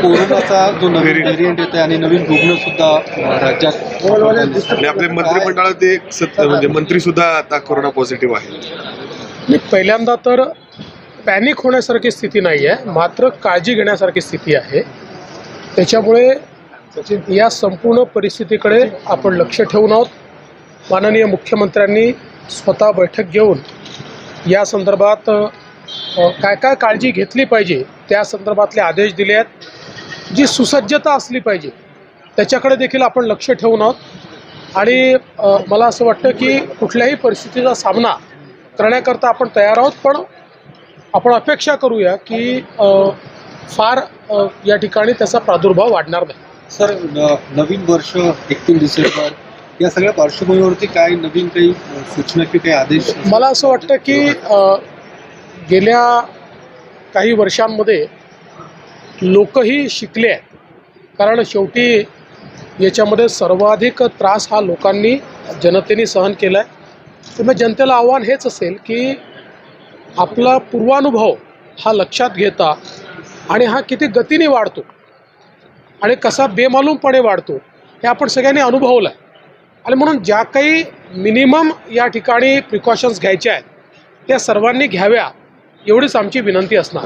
कोरोनाचा जो नवीन व्हेरियंट येतोय आणि नवीन रुग्ण सुद्धा राज्यात. आणि आपल्या मंत्रिमंडळात ते एक म्हणजे मंत्री सुद्धा आता कोरोना पॉझिटिव्ह आहे. मी पहिल्यांदा तर पॅनिक होण्यासारखी स्थिती नाही आहे मात्र काळजी घेण्यासारखी स्थिती आहे. त्याच्यामुळे या संपूर्ण परिस्थितीकडे आपण लक्ष ठेवून आहोत. माननीय मुख्यमंत्र्यांनी स्वतः बैठक घेऊन या संदर्भात काय काय काळजी घेतली पाहिजे त्या संदर्भातले आदेश दिले आहेत जी सुसज्जता असली पाहिजे त्याच्याकडे देखील आपण लक्ष ठेवून आहोत. आणि मला असं वाटतं की कुठल्याही परिस्थितीचा सामना करण्याकरता आपण तयार आहोत पण आपण अपेक्षा करूया की फार या ठिकाणी त्याचा प्रादुर्भाव वाढणार नाही. सर न- नवीन वर्ष एकतीस डिसेंबर या सगळ्या पार्श्वभूमीवरती काय नवीन काही सूचना की काही आदेश? मला असं वाटतं की गेल्या काही वर्षांमध्ये लोकही शिकले आहेत. कारण शेवटी याच्यामध्ये सर्वाधिक त्रास हा लोकांनी जनतेने सहन केला आहे त्यामुळे जनतेला आव्हान हेच असेल की आपला पूर्वानुभव हा लक्षात घेता आणि हा किती गतीने वाढतो आणि कसा बेमालूमपणे वाढतो हे आपण सगळ्यांनी अनुभवलं आहे आणि म्हणून ज्या काही मिनिमम या ठिकाणी प्रिकॉशन्स घ्यायच्या आहेत त्या सर्वांनी घ्याव्या एवढीच आमची विनंती असणार.